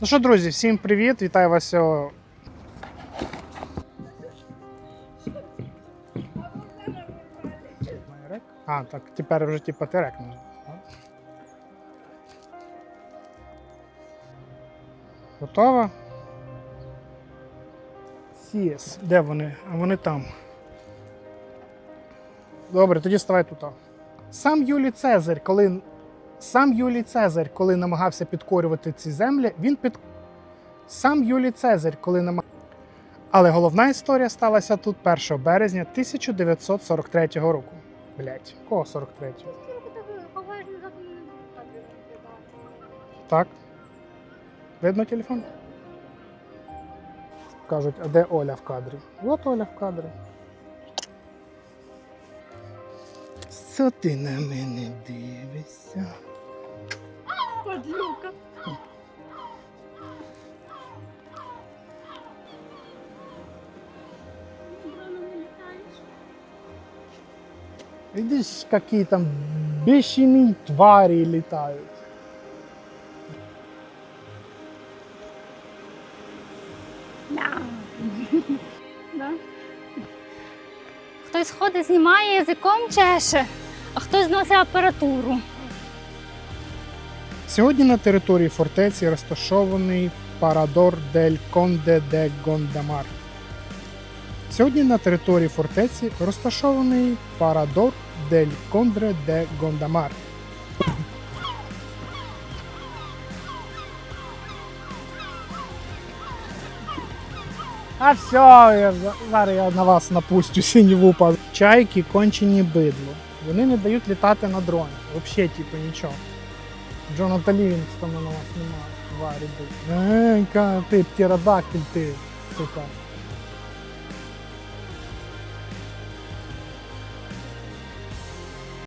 Ну що, друзі, всім привіт! Вітаю вас. сьо- А, так, тепер вже типа терек можна. Готова? Сіс. Де вони? А вони там. Добре, тоді ставай тут. Сам Юлій Цезарь, коли сам Юлій Цезарь, коли намагався підкорювати ці землі, він під сам Юлій Цезарь, коли намагався. Але головна історія сталася тут 1 березня 1943 року. Блять, кого 43? Так. Видно телефон? Кажуть, а де Оля в кадрі? От Оля в кадрі. Що ти на мене дивишся? Подлюка. Видишь, какие там бешеные твари летают. Да. Хтось ходить, знімає язиком чеше, а хтось зносить апаратуру. Сьогодні на території фортеці розташований Парадор дель Конде де Гондамар. Сьогодні на території фортеці розташований Парадор дель Кондре де Гондамар. А все, я, зараз я на вас напустю синіву па. Чайки кончені бидло. Вони не дають літати на дроні. Взагалі, типу, нічого. Джоната Лівінгстона на вас немає. Варі ка, ти птеродактиль ти, сука.